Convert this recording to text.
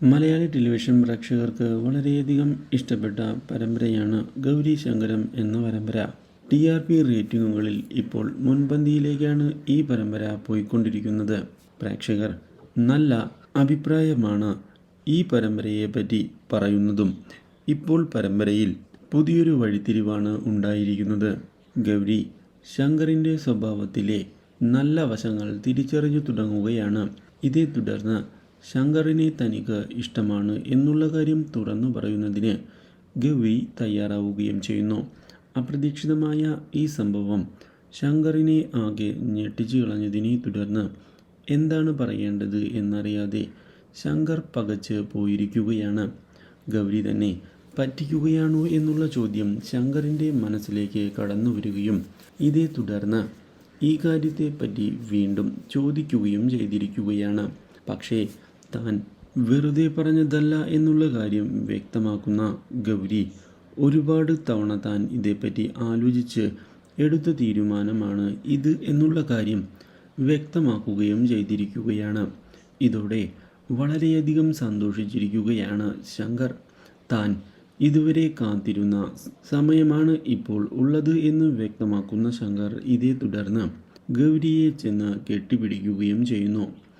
Malayali television പ്രേക്ഷകർക്ക് വളരെയധികം ഇഷ്ടപ്പെട്ട പരമ്പരയാണ് ഗൗരി ശങ്കരം എന്ന പരമ്പര. ടി ആർ പി റേറ്റിംഗുകളിൽ ഇപ്പോൾ മുൻപന്തിയിലേക്കാണ് ഈ പരമ്പര പോയിക്കൊണ്ടിരിക്കുന്നത്. പ്രേക്ഷകർ നല്ല അഭിപ്രായമാണ് ഈ പരമ്പരയെ പറ്റി പറയുന്നതും. ഇപ്പോൾ പരമ്പരയിൽ പുതിയൊരു വഴിത്തിരിവാണ് ഉണ്ടായിരിക്കുന്നത്. ഗൗരി ശങ്കറിന്റെ സ്വഭാവത്തിലെ നല്ല വശങ്ങൾ തിരിച്ചറിഞ്ഞു തുടങ്ങുകയാണ്. ഇതേ തുടർന്ന് ശങ്കറിനെ തനിക്ക് ഇഷ്ടമാണ് എന്നുള്ള കാര്യം തുറന്നു പറയുന്നതിന് ഗവി തയ്യാറാവുകയും ചെയ്യുന്നു. അപ്രതീക്ഷിതമായ ഈ സംഭവം ശങ്കറിനെ ആകെ ഞെട്ടിച്ചു കളഞ്ഞതിനെ തുടർന്ന് എന്താണ് പറയേണ്ടത് എന്നറിയാതെ ശങ്കർ പകച്ച് പോയിരിക്കുകയാണ്. ഗൗരി തന്നെ പറ്റിക്കുകയാണോ എന്നുള്ള ചോദ്യം ശങ്കറിന്റെ മനസ്സിലേക്ക് കടന്നു വരികയും ഇതേ തുടർന്ന് ഈ കാര്യത്തെപ്പറ്റി വീണ്ടും ചോദിക്കുകയും ചെയ്തിരിക്കുകയാണ്. പക്ഷേ താൻ വെറുതെ പറഞ്ഞതല്ല എന്നുള്ള കാര്യം വ്യക്തമാക്കുന്ന ഗൗരി ഒരുപാട് തവണ താൻ ഇതേപ്പറ്റി ആലോചിച്ച് എടുത്ത തീരുമാനമാണ് ഇത് എന്നുള്ള കാര്യം വ്യക്തമാക്കുകയും ചെയ്തിരിക്കുകയാണ്. ഇതോടെ വളരെയധികം സന്തോഷിച്ചിരിക്കുകയാണ് ശങ്കർ. താൻ ഇതുവരെ കാത്തിരുന്ന സമയമാണ് ഇപ്പോൾ ഉള്ളത് എന്ന് വ്യക്തമാക്കുന്ന ശങ്കർ ഇതേ തുടർന്ന് ഗൗരിയെ ചെന്ന് കെട്ടിപ്പിടിക്കുകയും ചെയ്യുന്നു.